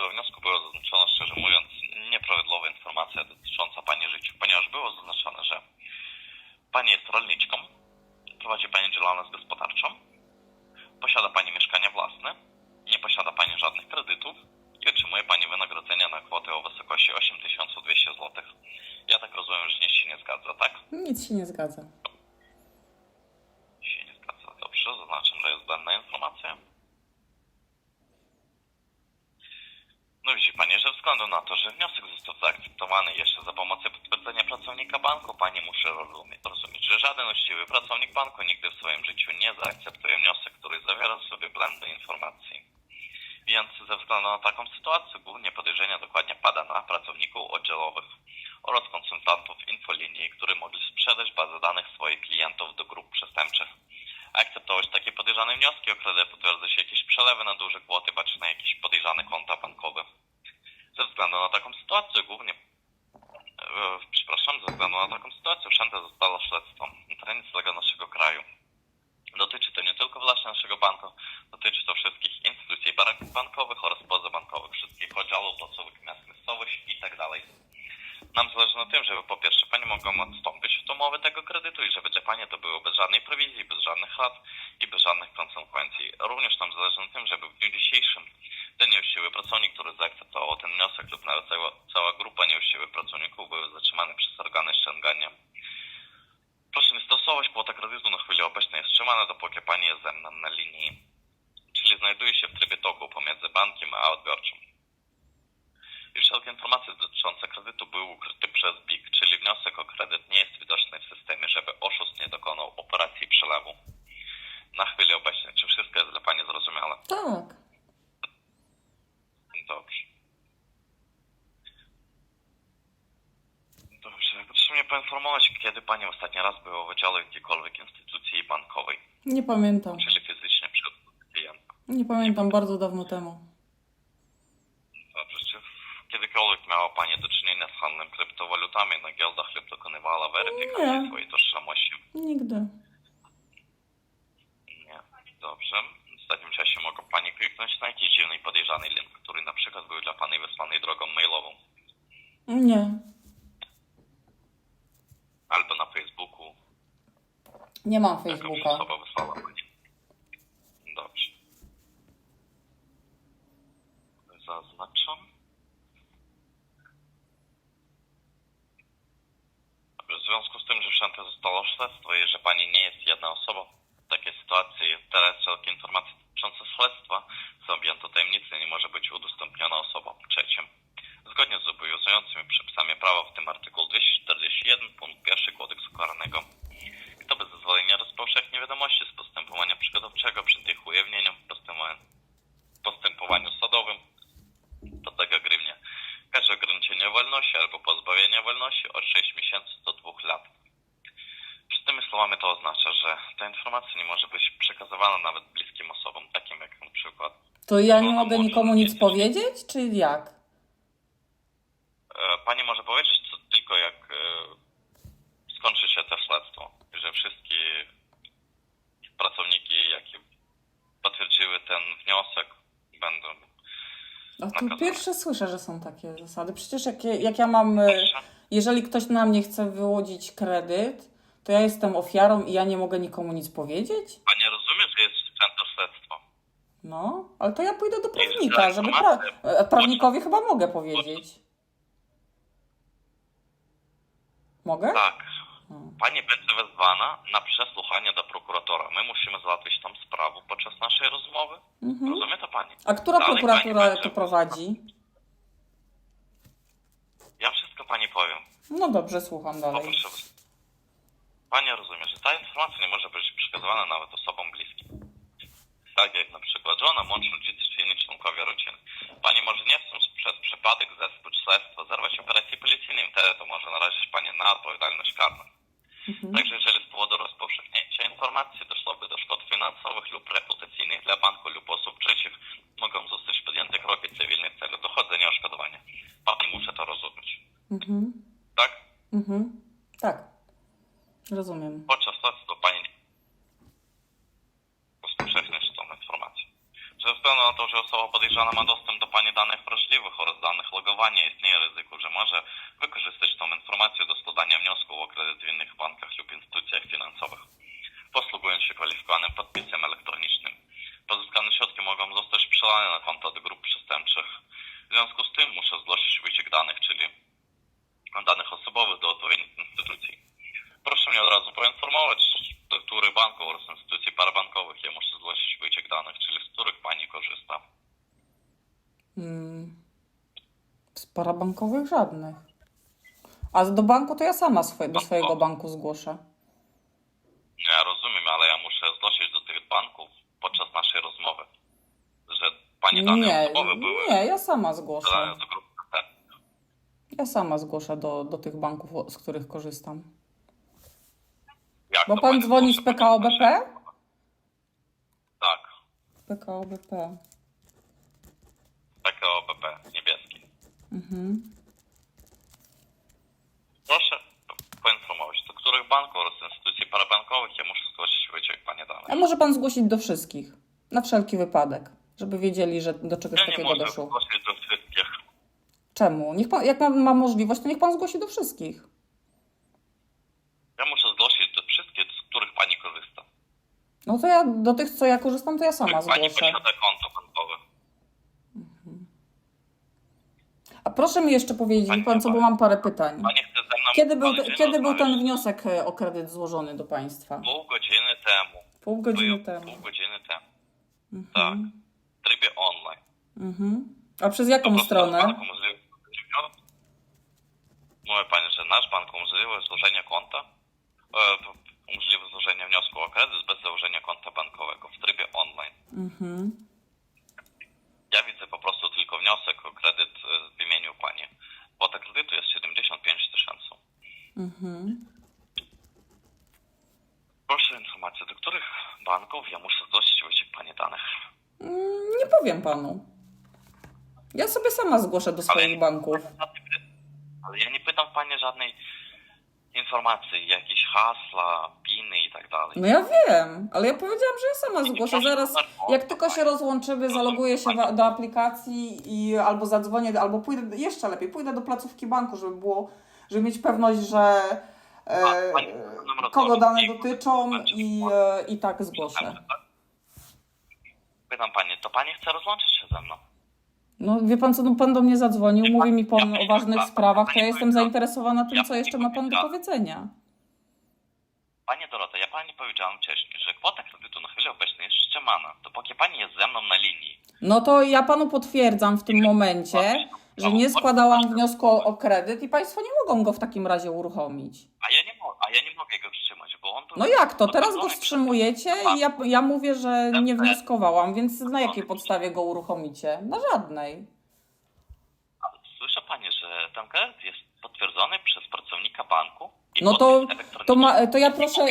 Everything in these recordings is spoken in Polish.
we wniosku była zaznaczona, szczerze mówiąc, nieprawidłowa informacja dotycząca Pani życia, ponieważ było zaznaczone, że Pani jest rolniczką, prowadzi Pani działalność gospodarczą, posiada Pani mieszkanie własne, nie posiada Pani żadnych kredytów i otrzymuje Pani wynagrodzenia na kwotę o wysokości 8200 zł. Ja tak rozumiem, że nic się nie zgadza, tak? Nic się nie zgadza. się nie zgadza. Dobrze, zaznaczam, że jest błędna informacja. No widzi Pani, że ze względu na to, że wniosek został zaakceptowany jeszcze za pomocą potwierdzenia pracownika banku, Pani musi rozumie- rozumieć, że żaden uczciwy pracownik banku nigdy w swoim życiu nie zaakceptuje wniosek, który zawiera w sobie błędne informacje. Więc ze względu na taką sytuację głównie podejrzenie dokładnie pada na pracowników oddziałowych oraz konsultantów infolinii, którzy mogli sprzedać bazę danych swoich klientów do grup przestępczych. Akceptować takie podejrzane wnioski o kredyt potwierdza się jakieś przelewy na duże kwoty bądź na jakieś podejrzane konta bankowe. Ze względu na taką sytuację głównie e, przepraszam, ze względu na taką sytuację wszędzie zostało śledztwo na terenie naszego kraju. Dotyczy to nie tylko właśnie naszego banku, dotyczy to wszystkich instytucji bank- bankowych oraz pozabankowych, wszystkich oddziałów placowych miast miejscowych i tak. Nam zależy na tym, żeby po pierwsze Pani mogła odstąpić od umowy tego kredytu i żeby dla Pani to było bez żadnej prowizji, bez żadnych rat i bez żadnych konsekwencji. Również nam zależy na tym, żeby w dniu dzisiejszym ten nieuczciwy pracownik, który zaakceptował ten wniosek lub nawet cała, cała grupa nieuczciwych pracowników były zatrzymane przez organy ściągania. Kwota kredytu na chwilę obecną jest wstrzymana, dopóki Pani jest ze mną na linii, czyli znajduje się w trybie toku pomiędzy bankiem a odbiorcą i wszelkie informacje dotyczące kredytu były ukryte przez BIG, czyli wniosek o kredyt nie jest widoczny w systemie, żeby oszust nie dokonał operacji przelewu. Na chwilę obecną, czy wszystko jest dla Pani zrozumiałe? Tak. Dobrze. Dobrze, proszę mnie poinformować, kiedy Pani ostatni raz była w oddziale jakiejkolwiek instytucji bankowej, Nie pamiętam. czyli fizycznie klienta. Nie pamiętam, bardzo dawno temu. Dobrze, czy kiedykolwiek miała Pani do czynienia z handlem kryptowalutami na giełdach lub dokonywała weryfikacji Nie. swojej tożsamości? Nigdy. Nie. Dobrze. W ostatnim czasie mogą Pani kliknąć na jakiś dziwny i podejrzany link, który na przykład był dla Pani wysłany drogą mailową Nie. albo na Facebooku. Nie mam Facebooka. wysłała Pani. Dobrze. Zaznaczam. Dobrze, w związku z tym, że wszędzie zostało śledztwo i że Pani nie jest jedna osoba w takiej sytuacji, teraz wszelkie informacje dotyczące śledztwa są objęte tajemnicą nie może być udostępniona wolności od 6 miesięcy do 2 lat. Przez tymi słowami to oznacza, że ta informacja nie może być przekazywana nawet bliskim osobom, takim jak na przykład To ja nie mogę nikomu nic powiedzieć, czy jak? E, Pani może powiedzieć co tylko jak e, skończy się to śledztwo, że wszystkie pracowniki, jakie potwierdziły ten wniosek, będą. A to Nakazane. pierwsze słyszę, że są takie zasady. Przecież jak, ja- jak ja mam, e. jeżeli ktoś na mnie chce wyłudzić kredyt, to ja jestem ofiarą i ja nie mogę nikomu nic powiedzieć? Pani rozumie, że jest wszczęte śledztwo? No, ale to ja pójdę do prawnika, żeby pra... e, prawnikowi chyba mogę powiedzieć. Mogę? Tak. Hmm. Pani będzie wezwana na przesłuchanie do prokuratora. My musimy załatwić tą sprawę podczas naszej rozmowy. Mhm. Rozumie to Pani? A która Dalej prokuratura pani to będzie- prowadzi? Ja wszystko Pani powiem. No dobrze, słucham dalej. Poproszę. Pani rozumie, że ta informacja nie może być przekazywana nawet osobom bliskim. Tak jak na przykład żona, mąż, rodzice czy inni członkowie rodziny. Pani może nie chcąc przez przypadek zespół śledztwa zerwać operacji policyjnej, wtedy to może narazić Pani na odpowiedzialność karną. Mhm. Także jeżeli z powodu rozpowszechnienia informacji doszłoby do szkód finansowych lub reputacyjnych dla banku lub osób trzecich, mogą zostać podjęte kroki cywilne w celu dochodzenia odszkodowania. Pani muszę to rozumieć. Mhm. Tak? Mhm. Tak. Rozumiem. Podczas śledztwa pani nie rozpowszechniać tą informację. Ze względu na to, że osoba podejrzana ma dostęp do Pani danych wrażliwych oraz danych logowania istnieje ryzyko, że może wykorzystać tą informację do składania wniosku o kredyt w innych bankach lub instytucjach finansowych, posługując się kwalifikowanym podpisem elektronicznym. Pozyskane środki mogą zostać przelane na konto do grup przestępczych. W związku z tym muszę zgłosić wyciek danych, czyli danych osobowych do odpowiednich instytucji. Proszę mnie od razu poinformować, do których banków oraz instytucji parabankowych ja muszę zgłosić wyciek danych, czyli z których Pani korzysta. Mm. Z parabankowych żadnych. A do banku to ja sama swoje, do swojego banku zgłoszę. Ja rozumiem, ale ja muszę zgłosić do tych banków podczas naszej rozmowy, że Pani dane Nie, osobowe były nie, ja sama zgłoszę. dodane do grupy przestępczych. Ja sama zgłoszę do, do tych banków, z których korzystam. Jak Bo to pan pani dzwoni zgłosi z PKO BP? Tak, PKO BP. PKO BP, niebieski. Mhm. Proszę poinformować, do których banków oraz instytucji parabankowych ja muszę zgłosić wyciek Pani danych. A może pan zgłosić do wszystkich? Na wszelki wypadek. Żeby wiedzieli, że do czegoś Ja nie takiego mogę doszło. zgłosić do. Czemu? Niech pan, jak ma, ma możliwość, to niech pan zgłosi do wszystkich. Ja muszę zgłosić do wszystkich, z których Pani korzysta. No to ja do tych, co ja korzystam, to ja sama Których Pani zgłoszę. posiada konto bankowe. A proszę mi jeszcze powiedzieć, Pani wie pan co, bo mam parę pytań. Pani chce ze mną Kiedy był, kiedy był ten wniosek e, o kredyt złożony do państwa? Pół godziny temu. Pół godziny Był temu. Pół godziny temu. Tak. Mhm. W trybie online. Mhm. A przez jaką stronę? Mówię Pani, że nasz bank umożliwia złożenie konta, e, umożliwia złożenie wniosku o kredyt bez założenia konta bankowego w trybie online. Mhm. Ja widzę po prostu tylko wniosek o kredyt e, w imieniu Pani. Kwota kredytu jest 75 tysięcy. Mhm. Proszę informację, do których banków ja muszę zgłosić wyciek Pani danych. Mm, Nie powiem panu. Ja sobie sama zgłoszę do swoich banków. Ale ja nie pytam Pani żadnej informacji, jakieś hasła, piny i tak dalej. No ja wiem, ale ja powiedziałam, że ja sama zgłoszę. Zaraz, jak tylko się rozłączymy, zaloguję się do aplikacji i albo zadzwonię, albo pójdę, jeszcze lepiej, pójdę do placówki banku, żeby było, żeby mieć pewność, że e, kogo dane dotyczą i, e, i tak zgłoszę. Pytam Pani, to Pani chce rozłączyć się ze mną? No wie pan co, no pan do mnie zadzwonił, mówi mi pan o ważnych sprawach, to ja jestem zainteresowana tym, co jeszcze ma pan do powiedzenia. Pani Dorota, ja Pani powiedziałem wcześniej, że kwota kredytu na chwilę obecną jest wstrzymana, dopóki Pani jest ze mną na linii. No to ja panu potwierdzam w tym momencie, że nie składałam wniosku o, o kredyt i państwo nie mogą go w takim razie uruchomić. A ja nie, mo- a ja nie mogę go wstrzymać, bo on był... No jak to? Teraz go wstrzymujecie i ja, ja mówię, że nie wnioskowałam, więc na jakiej podstawie go uruchomicie? Na żadnej. Ale Słyszy Pani, że ten kredyt jest potwierdzony przez pracownika banku i No to, podpis elektroniczny. to, ma, to ja proszę,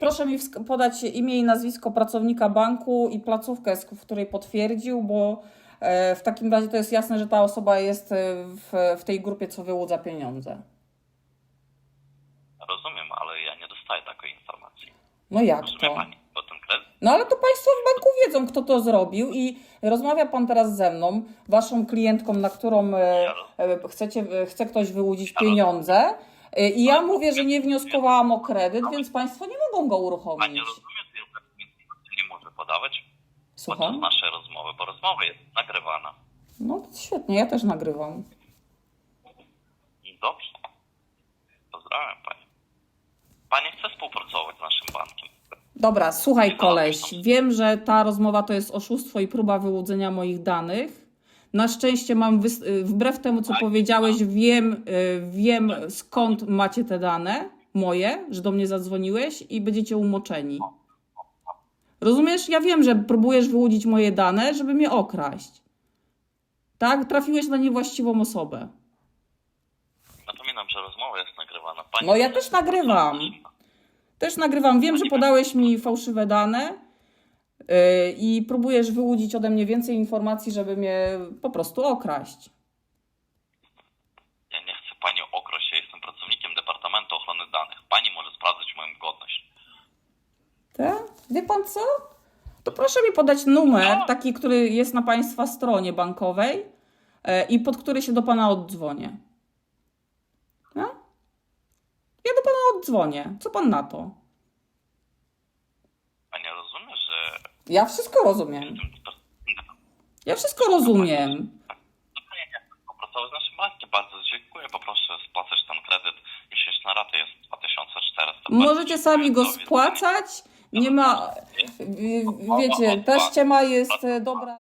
proszę mi wsk- podać imię i nazwisko pracownika banku i placówkę, z- w której potwierdził, bo e, w takim razie to jest jasne, że ta osoba jest e, w, w tej grupie, co wyłudza pieniądze. Rozumiem, ale ja nie dostaję takiej informacji. No jak Rozumie to? Pani. No ale to Państwo w banku wiedzą, kto to zrobił i rozmawia Pan teraz ze mną, Waszą klientką, na którą e, e, chcecie, e, chce ktoś wyłudzić pieniądze e, i ja mówię, że nie wnioskowałam o kredyt, więc Państwo nie mogą go Pani uruchomić. rozumie, że ja takiej informacji nie może podawać podczas Słucham? naszej rozmowy, bo rozmowa jest nagrywana. No to świetnie, ja też nagrywam. Dobrze. Pozdrawiam Pani. Pani chce współpracować z naszym bankiem. Dobra, słuchaj koleś, wiem, że ta rozmowa to jest oszustwo i próba wyłudzenia moich danych. Na szczęście mam, y, wbrew temu co powiedziałeś, wiem, y, wiem skąd macie te dane moje, że do mnie zadzwoniłeś i będziecie umoczeni. Rozumiesz? Ja wiem, że próbujesz wyłudzić moje dane, żeby mnie okraść. Tak? Trafiłeś na niewłaściwą osobę. Napominam, że rozmowa jest nagrywana. Pani No ja też nagrywam. Też nagrywam. Wiem, że podałeś mi fałszywe dane yy, i próbujesz wyłudzić ode mnie więcej informacji, żeby mnie po prostu okraść. Ja nie chcę Pani okraść, ja jestem pracownikiem Departamentu Ochrony Danych. Pani może sprawdzać moją godność. Tak? Wie pan co? To proszę mi podać numer, taki, który jest na państwa stronie bankowej, e, i pod który się do pana oddzwonię. No? Ja oddzwonię. Co pan na to? Pani rozumie, że Ja wszystko rozumiem. Ja wszystko rozumiem. Nie chce współpracować z naszym bankiem. Bardzo dziękuję. Poproszę spłacać ten kredyt. Miesięczna rata jest 2400. Możecie sami go spłacać. Nie ma. w- Wiecie, ta ściema jest dobra.